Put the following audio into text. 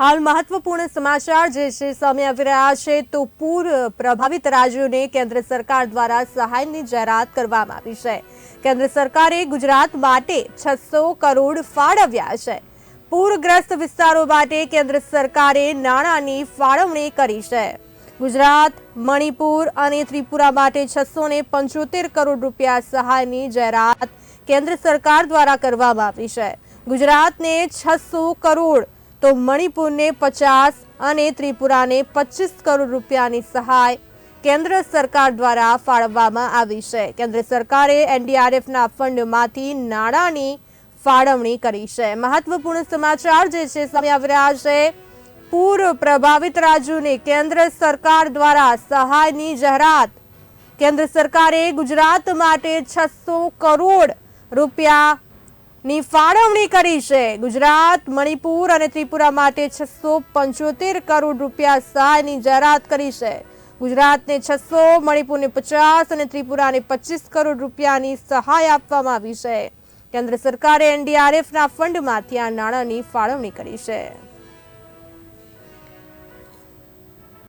હાલ મહત્વપૂર્ણ સમાચાર જે છે, સામે આવી રહ્યા છે, તો પૂર પ્રભાવિત રાજ્યોને કેન્દ્ર સરકાર દ્વારા સહાયની જાહેરાત કરવામાં આવી છે. કેન્દ્ર સરકારે ગુજરાત માટે છસો કરોડ ફાળવ્યા છે. પૂરગ્રસ્ત વિસ્તારો માટે કેન્દ્ર સરકારે નાણાંની ફાળવણી કરી છે. ગુજરાત, મણિપુર અને ત્રિપુરા માટે છસો પંચોતેર કરોડ રૂપિયા સહાયની જાહેરાત કેન્દ્ર સરકાર દ્વારા કરવામાં આવી છે. ગુજરાતને છસો કરોડ તો મણિપુરને પચાસ અને ત્રિપુરાને પચીસ કરોડ રૂપિયાની સહાય કેન્દ્ર સરકાર દ્વારા ફાળવવામાં આવી છે. કેન્દ્ર સરકારે એનડીઆરએફના ફંડમાંથી નાણાંની ફાળવણી કરી છે. મહત્વપૂર્ણ સમાચાર જે છે, સામે આવી રહ્યા છે. પૂર પ્રભાવિત રાજ્યોને કેન્દ્ર સરકાર દ્વારા સહાયની જાહેરાત. કેન્દ્ર સરકારે ગુજરાત માટે છસો કરોડ રૂપિયા ની ફાળવણી કરી છે. ગુજરાત, મણિપુર અને ત્રિપુરા માટે છસો પંચોતેર કરોડ રૂપિયા સહાયની જાહેરાત કરી છે. ગુજરાતને છસો, મણિપુરને પચાસ અને ત્રિપુરાને પચીસ કરોડ રૂપિયાની સહાય આપવામાં આવી છે. કેન્દ્ર સરકારે એનડીઆરએફના ફંડમાંથી આ નાણાંની ફાળવણી કરી છે.